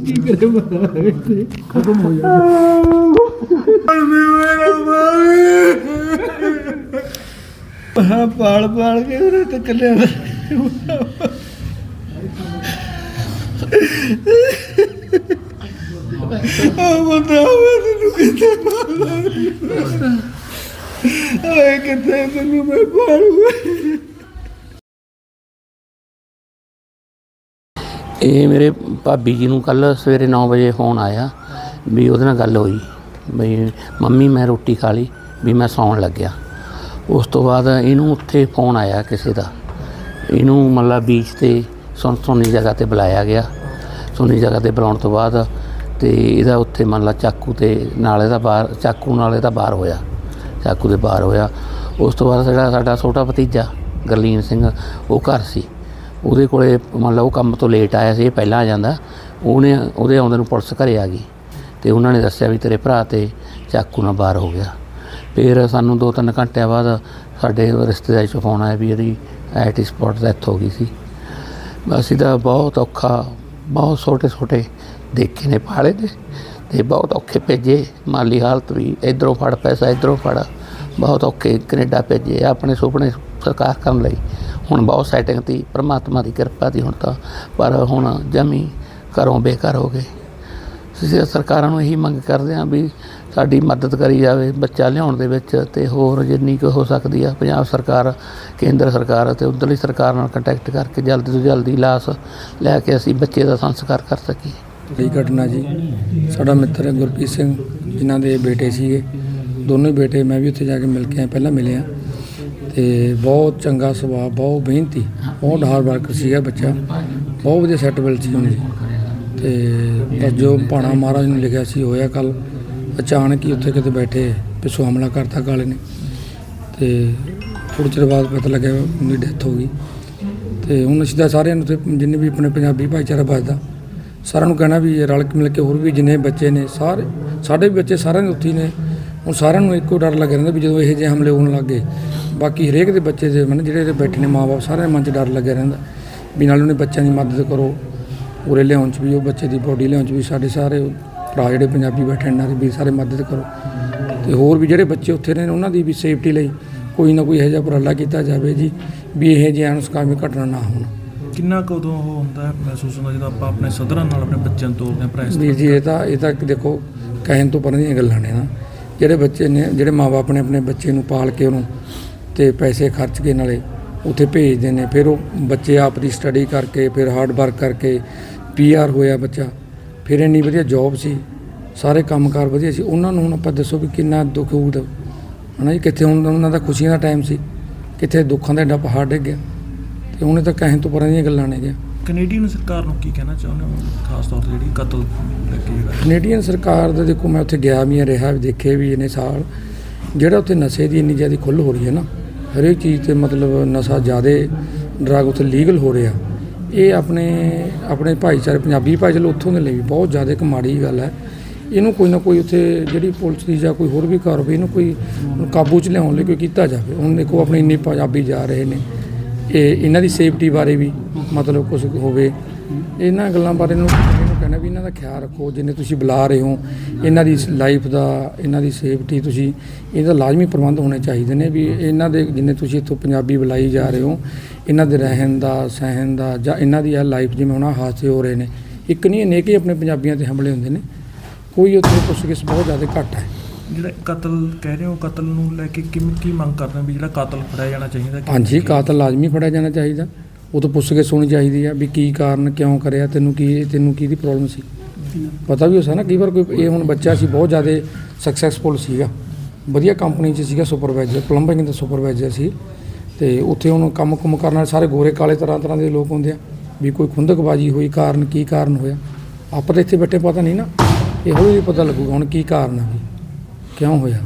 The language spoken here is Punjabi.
ਕੀ ਕਰੇ ਬੰਦਾ ਖਤਮ ਹੋ ਜਾ ਹਾਂ, ਪਾਲ ਪਾਲ ਕੇ ਉਹਨੇ ਤੇ ਕੱਲਿਆ ਆ ਬੰਦਾ ਮੈਨੂੰ ਕਿੱਥੇ ਪਾਲਦਾ ਓਏ, ਕਿੱਥੇ ਤੈਨੂੰ ਮੈਂ ਪਾਲੂਗਾ? ਇਹ ਮੇਰੇ ਭਾਬੀ ਜੀ ਨੂੰ ਕੱਲ ਸਵੇਰੇ 9 ਵਜੇ ਫੋਨ ਆਇਆ ਵੀ ਉਹਦੇ ਨਾਲ ਗੱਲ ਹੋਈ ਵੀ ਮੰਮੀ ਮੈਂ ਰੋਟੀ ਖਾ ਲਈ, ਵੀ ਮੈਂ ਸੌਣ ਲੱਗਿਆ। ਉਸ ਤੋਂ ਬਾਅਦ ਇਹਨੂੰ ਉੱਥੇ ਫੋਨ ਆਇਆ ਕਿਸੇ ਦਾ। ਇਹਨੂੰ ਮਤਲਬ ਬੀਚ ਤੇ ਸੁਣ ਸੁਣੀ ਜਗ੍ਹਾ ਤੇ ਬੁਲਾਇਆ ਗਿਆ। ਸੁਣੀ ਜਗ੍ਹਾ ਤੇ ਬੁਲਾਉਣ ਤੋਂ ਬਾਅਦ ਤੇ ਇਹਦਾ ਉੱਥੇ ਮੰਨ ਲਾ ਚਾਕੂ ਤੇ ਨਾਲੇ ਦਾ ਬਾਹਰ, ਚਾਕੂ ਨਾਲੇ ਦਾ ਬਾਹਰ ਹੋਇਆ। ਚਾਕੂ ਦੇ ਬਾਹਰ ਹੋਇਆ। ਉਸ ਤੋਂ ਬਾਅਦ ਜਿਹੜਾ ਸਾਡਾ ਛੋਟਾ ਭਤੀਜਾ ਗਰਲੀਨ ਸਿੰਘ, ਉਹ ਘਰ ਸੀ। ਉਹਦੇ ਕੋਲੇ ਮੰਨ ਲਓ ਉਹ ਕੰਮ ਤੋਂ ਲੇਟ ਆਇਆ ਸੀ, ਇਹ ਪਹਿਲਾਂ ਆ ਜਾਂਦਾ। ਉਹਨੇ, ਉਹਦੇ ਆਉਂਦੇ ਨੂੰ ਪੁਲਿਸ ਘਰੇ ਆ ਗਈ ਤੇ ਉਹਨਾਂ ਨੇ ਦੱਸਿਆ ਵੀ ਤੇਰੇ ਭਰਾ ਤੇ ਚਾਕੂ ਨਾਲ ਬਾਹਰ ਹੋ ਗਿਆ। ਫਿਰ ਸਾਨੂੰ ਦੋ ਤਿੰਨ ਘੰਟਿਆਂ ਬਾਅਦ ਸਾਡੇ ਰਿਸ਼ਤੇਦਾਰੀ ਚੋਂ ਫੋਨ ਆਇਆ ਵੀ ਇਹਦੀ ਐਟੀ ਸਪੌਟ ਡੈਥ ਹੋ ਗਈ ਸੀ। ਬਸ ਇਹਦਾ ਬਹੁਤ ਔਖਾ, ਬਹੁਤ ਛੋਟੇ ਛੋਟੇ ਦੇਖੇ ਨੇ ਪਾਲੇ ਦੇ ਤੇ ਬਹੁਤ ਔਖੇ ਭੇਜੇ। ਮਾਲੀ ਹਾਲਤ ਵੀ ਇਧਰੋਂ ਫੜ, ਪੈਸਾ ਇਧਰੋਂ ਫੜ, ਬਹੁਤ ਔਖੇ ਕੈਨੇਡਾ ਭੇਜੇ ਆਪਣੇ ਸੁਪਨੇ ਸਰਕਾਰ ਕਰਨ ਲਈ। ਹੁਣ ਬਹੁਤ ਸੈਟਿੰਗ ਤੀ, ਪਰਮਾਤਮਾ ਦੀ ਕਿਰਪਾ ਦੀ ਹੁਣ ਤਾਂ, ਪਰ ਹੁਣ ਜਮੀ ਘਰੋਂ ਬੇਘਰ ਹੋ ਗਏ। ਅਸੀਂ ਸਰਕਾਰਾਂ ਨੂੰ ਇਹੀ ਮੰਗ ਕਰਦੇ ਹਾਂ ਵੀ ਸਾਡੀ ਮਦਦ ਕਰੀ ਜਾਵੇ ਬੱਚਾ ਲਿਆਉਣ ਦੇ ਵਿੱਚ ਤੇ ਹੋਰ ਜਿੰਨੀ ਕੁ ਹੋ ਸਕਦੀ ਆ, ਪੰਜਾਬ ਸਰਕਾਰ, ਕੇਂਦਰ ਸਰਕਾਰ ਅਤੇ ਉੱਧਰਲੀ ਸਰਕਾਰ ਨਾਲ ਕੰਟੈਕਟ ਕਰਕੇ ਜਲਦੀ ਤੋਂ ਜਲਦੀ ਲਾਸ਼ ਲੈ ਕੇ ਅਸੀਂ ਬੱਚੇ ਦਾ ਸੰਸਕਾਰ ਕਰ ਸਕੀਏ। ਇਹ ਘਟਨਾ ਜੀ। ਸਾਡਾ ਮਿੱਤਰ ਗੁਰਪ੍ਰੀਤ ਸਿੰਘ, ਜਿਨ੍ਹਾਂ ਦੇ ਬੇਟੇ ਸੀਗੇ, ਦੋਨੋਂ ਹੀ ਬੇਟੇ ਮੈਂ ਵੀ ਉੱਥੇ ਜਾ ਕੇ ਮਿਲ ਕੇ ਆਇਆ, ਪਹਿਲਾਂ ਮਿਲਿਆ ਤੇ ਬਹੁਤ ਚੰਗਾ ਸੁਭਾਅ, ਬਹੁਤ ਮਿਹਨਤੀ, ਬਹੁਤ ਹਾਰਡ ਵਰਕ ਸੀਗਾ ਬੱਚਾ। ਬਹੁਤ ਵਧੀਆ ਸੈਟਬਲ ਸੀ ਉਹਨੇ। ਤੇ ਬਸ ਜੋ ਭਾਣਾ ਮਹਾਰਾਜ ਨੇ ਲਿਖਿਆ ਸੀ, ਹੋਇਆ ਕੱਲ, ਅਚਾਨਕ ਹੀ ਉੱਥੇ ਕਿਤੇ ਬੈਠੇ, ਪਿੱਛੋਂ ਹਮਲਾ ਕਰਤਾ ਕਾਲੇ ਨੇ ਤੇ ਥੋੜ੍ਹੇ ਚਿਰ ਬਾਅਦ ਪਤਾ ਲੱਗਿਆ ਉਹਦੀ ਡੈਥ ਹੋ ਗਈ। ਤੇ ਹੁਣ ਅਸੀਂ ਤਾਂ ਸਾਰਿਆਂ ਨੂੰ ਤੇ ਜਿੰਨੇ ਵੀ ਆਪਣੇ ਪੰਜਾਬੀ ਭਾਈਚਾਰਾ ਵੱਸਦਾ, ਸਾਰਿਆਂ ਨੂੰ ਕਹਿਣਾ ਵੀ ਰਲ ਕੇ ਮਿਲ ਕੇ ਹੋਰ ਵੀ ਜਿੰਨੇ ਬੱਚੇ ਨੇ, ਸਾਰੇ, ਸਾਡੇ ਵੀ ਬੱਚੇ ਸਾਰਿਆਂ ਦੇ ਉੱਥੇ ਹੀ ਨੇ। ਹੁਣ ਸਾਰਿਆਂ ਨੂੰ ਇੱਕੋ ਡਰ ਲੱਗਿਆ ਰਹਿੰਦਾ ਵੀ ਜਦੋਂ ਇਹੋ ਜਿਹੇ ਹਮਲੇ ਹੋਣ ਲੱਗੇ ਬਾਕੀ ਹਰੇਕ ਦੇ ਬੱਚੇ ਦੇ ਮਨ ਜਿਹੜੇ ਬੈਠੇ ਨੇ ਮਾਪੇ ਸਾਰਿਆਂ ਦੇ ਮਨ 'ਚ ਡਰ ਲੱਗਿਆ ਰਹਿੰਦਾ ਵੀ ਨਾਲ ਉਹਨੇ ਬੱਚਿਆਂ ਦੀ ਮਦਦ ਕਰੋ। ਉਰੇ ਲਿਆਉਣ 'ਚ ਵੀ ਉਹ ਬੱਚੇ ਦੀ ਬੋਡੀ ਲਿਆਉਣ 'ਚ ਵੀ ਸਾਡੇ ਸਾਰੇ ਭਰਾ ਜਿਹੜੇ ਪੰਜਾਬੀ ਬੈਠੇ ਨੇ ਵੀ ਸਾਰੇ ਮਦਦ ਕਰੋ। ਤੇ ਹੋਰ ਵੀ ਜਿਹੜੇ ਬੱਚੇ ਉੱਥੇ ਨੇ ਉਹਨਾਂ ਦੀ ਵੀ ਸੇਫਟੀ ਲਈ ਕੋਈ ਨਾ ਕੋਈ ਇਹੋ ਜਿਹਾ ਉਪਰਾਲਾ ਕੀਤਾ ਜਾਵੇ ਜੀ ਵੀ ਇਹ ਜਿਹੇ ਅਨੁਸਕਾਮੀ ਘਟਨਾ ਨਾ ਹੋਣ। ਕਿੰਨਾ ਕੁ ਉਦੋਂ ਉਹ ਹੁੰਦਾ ਹੈ ਮਹਿਸੂਸ ਹੁੰਦਾ ਜਦੋਂ ਆਪਾਂ ਆਪਣੇ ਸਦਰਾਂ ਨਾਲ ਆਪਣੇ ਬੱਚਿਆਂ ਨੂੰ ਤੋਰਦੇ ਹਾਂ ਭਰਾ ਇਸ ਵੀਰ ਜੀ ਇਹ ਤਾਂ ਇਹ ਤਾਂ ਦੇਖੋ ਕਹਿਣ ਤੋਂ ਪਰਾਂ ਦੀਆਂ ਗੱਲਾਂ ਨੇ ਨਾ। ਜਿਹੜੇ ਬੱਚੇ ਨੇ ਜਿਹੜੇ ਮਾਪੇ ਨੇ ਆਪਣੇ ਬੱਚੇ ਨੂੰ ਪਾਲ ਕੇ ਉਹਨੂੰ ਤੇ ਪੈਸੇ ਖਰਚ ਕੇ ਨਾਲੇ ਉੱਥੇ ਭੇਜਦੇ ਨੇ ਫਿਰ ਉਹ ਬੱਚੇ ਆਪ ਦੀ ਸਟੱਡੀ ਕਰਕੇ ਫਿਰ ਹਾਰਡ ਵਰਕ ਕਰਕੇ ਪੀਆਰ ਹੋਇਆ ਬੱਚਾ। ਫਿਰ ਇੰਨੀ ਵਧੀਆ ਜੌਬ ਸੀ। ਸਾਰੇ ਕੰਮਕਾਰ ਵਧੀਆ ਸੀ। ਉਹਨਾਂ ਨੂੰ ਹੁਣ ਆਪਾਂ ਦੱਸੋ ਵੀ ਕਿੰਨਾ ਦੁੱਖ ਹੋਊਗਾ ਹਨਾ ਜੀ ਕਿੱਥੇ ਹੁਣ ਉਹਨਾਂ ਦਾ ਖੁਸ਼ੀਆਂ ਦਾ ਟਾਈਮ ਸੀ। ਕਿੱਥੇ ਦੁੱਖਾਂ ਦਾ ਡੱਬ ਹਾਰ ਡਿੱਗ ਗਿਆ। ਤੇ ਉਹਨੇ ਤਾਂ ਕਹਿਣ ਤੋਂ ਪਰਾਂ ਦੀਆਂ ਗੱਲਾਂ ਨੇ ਗਿਆ। ਕੈਨੇਡੀਅਨ ਸਰਕਾਰ ਨੂੰ ਕੀ ਕਹਿਣਾ ਚਾਹੁੰਦੇ ਹੋ? ਖਾਸ ਤੌਰ ਤੇ ਜਿਹੜੀ ਕਤਲ ਲੈ ਕੇ ਜਿਹੜਾ। ਕੈਨੇਡੀਅਨ ਸਰਕਾਰ ਦਾ ਦੇਖੋ ਮੈਂ ਉੱਥੇ ਗਿਆ ਵੀ ਹਾਂ, ਰਿਹਾ ਵੀ ਦੇਖੇ ਵੀ ਇਹਨੇ ਸਾਲ। ਜਿਹੜਾ ਉੱਥੇ ਨਸ਼ੇ ਦੀ ਇੰਨੀ ਜ਼ਿਆਦਾ ਖੁੱਲ੍ਹ ਹੋ ਰਹੀ ਹੈ ਨਾ। ਹਰੇਕ ਚੀਜ਼ ਤੇ ਮਤਲਬ ਨਸ਼ਾ ਜ਼ਿਆਦਾ ਡਰਗ ਉੱਥੇ ਲੀਗਲ ਹੋ ਰਿਹਾ। ਇਹ ਆਪਣੇ ਆਪਣੇ ਭਾਈਚਾਰੇ, ਪੰਜਾਬੀ ਭਾਈਚਾਰੇ ਉੱਥੋਂ ਦੇ ਲਈ ਵੀ ਬਹੁਤ ਜ਼ਿਆਦਾ ਇੱਕ ਮਾੜੀ ਗੱਲ ਹੈ। ਇਹਨੂੰ ਕੋਈ ਨਾ ਕੋਈ ਉੱਥੇ ਜਿਹੜੀ ਪੁਲਿਸ ਦੀ ਜਾਂ ਕੋਈ ਹੋਰ ਵੀ ਕਾਰਵਾਈ ਇਹਨੂੰ ਕੋਈ ਕਾਬੂ 'ਚ ਲਿਆਉਣ ਲਈ ਕੋਈ ਕੀਤਾ ਜਾਵੇ। ਹੁਣ ਦੇਖੋ ਆਪਣੇ ਇੰਨੇ ਪੰਜਾਬੀ ਜਾ ਰਹੇ ਨੇ। ਇਹ, ਇਹਨਾਂ ਦੀ ਸੇਫਟੀ ਬਾਰੇ ਵੀ ਮਤਲਬ ਕੁਝ ਹੋਵੇ। ਇਹਨਾਂ ਗੱਲਾਂ ਬਾਰੇ ਨੂੰ ਕਹਿਣਾ ਵੀ ਇਹਨਾਂ ਦਾ ਖਿਆਲ ਰੱਖੋ ਜਿੰਨੇ ਤੁਸੀਂ ਬੁਲਾ ਰਹੇ ਹੋ ਇਹਨਾਂ ਦੀ ਲਾਈਫ ਦਾ ਇਹਨਾਂ ਦੀ ਸੇਫਟੀ ਤੁਸੀਂ ਇਹਦਾ ਲਾਜ਼ਮੀ ਪ੍ਰਬੰਧ ਹੋਣੇ ਚਾਹੀਦੇ ਨੇ ਵੀ ਇਹਨਾਂ ਦੇ ਜਿੰਨੇ ਤੁਸੀਂ ਇੱਥੋਂ ਪੰਜਾਬੀ ਬੁਲਾਈ ਜਾ ਰਹੇ ਹੋ ਇਹਨਾਂ ਦੇ ਰਹਿਣ ਦਾ ਸਹਿਣ ਦਾ ਜਾਂ ਇਹਨਾਂ ਦੀ ਆ ਲਾਈਫ ਜਿਵੇਂ ਹੁਣ ਹਾਦਸੇ ਹੋ ਰਹੇ ਨੇ ਇੱਕ ਨਹੀਂ ਅਨੇਕ ਹੀ ਆਪਣੇ ਪੰਜਾਬੀਆਂ ਤੇ ਹਮਲੇ ਹੁੰਦੇ ਨੇ। ਕੋਈ ਉੱਥੇ ਪੁੱਛਗਿੱਛ ਬਹੁਤ ਜ਼ਿਆਦਾ ਘੱਟ ਹੈ। ਜਿਹੜਾ ਕਤਲ ਕਹਿ ਰਹੇ ਹੋ ਕਤਲ ਨੂੰ ਲੈ ਕੇ ਕਿਵੇਂ ਕੀ ਮੰਗ ਕਰਦੇ ਹੋ ਵੀ ਜਿਹੜਾ ਕਾਤਲ ਫੜਿਆ ਜਾਣਾ ਚਾਹੀਦਾ? ਹਾਂਜੀ ਕਾਤਲ ਲਾਜ਼ਮੀ ਫੜਿਆ ਜਾਣਾ ਚਾਹੀਦਾ। ਉਹ ਤੋਂ ਪੁੱਛ ਕੇ ਸੁਣੀ ਚਾਹੀਦੀ ਆ ਵੀ ਕੀ ਕਾਰਨ ਕਿਉਂ ਕਰਿਆ, ਤੈਨੂੰ ਕੀ ਤੈਨੂੰ ਕੀ ਦੀ ਪ੍ਰੋਬਲਮ ਸੀ? ਪਤਾ ਵੀ ਹੋ ਸਕਦਾ ਨਾ, ਕਈ ਵਾਰ ਕੋਈ ਇਹ ਹੁਣ ਬੱਚਾ ਸੀ, ਬਹੁਤ ਜ਼ਿਆਦਾ ਸਕਸੈਸਫੁਲ ਸੀਗਾ। ਵਧੀਆ ਕੰਪਨੀ 'ਚ ਸੀਗਾ ਸੁਪਰਵਾਈਜ਼ਰ ਪਲੰਬਿੰਗ ਦਾ ਸੁਪਰਵਾਈਜ਼ਰ ਸੀ। ਤੇ ਉੱਥੇ ਹੁਣ ਕੰਮ ਕੁਮ ਕਰਨ ਵਾਲੇ ਸਾਰੇ ਗੋਰੇ ਕਾਲੇ ਤਰ੍ਹਾਂ ਤਰ੍ਹਾਂ ਦੇ ਲੋਕ ਹੁੰਦੇ ਆ, ਵੀ ਕੋਈ ਖੁੰਦਕਬਾਜੀ ਹੋਈ, ਕਾਰਨ ਕੀ ਕਾਰਨ ਹੋਇਆ? ਆਪਾਂ ਤਾਂ ਇੱਥੇ ਬੈਠੇ, ਪਤਾ ਨਹੀਂ ਨਾ, ਇਹ ਹੌਲੀ ਹੌਲੀ ਪਤਾ ਲੱਗੂਗਾ ਹੁਣ ਕੀ ਕਾਰਨ ਆ, ਵੀ ਕਿਉਂ ਹੋਇਆ।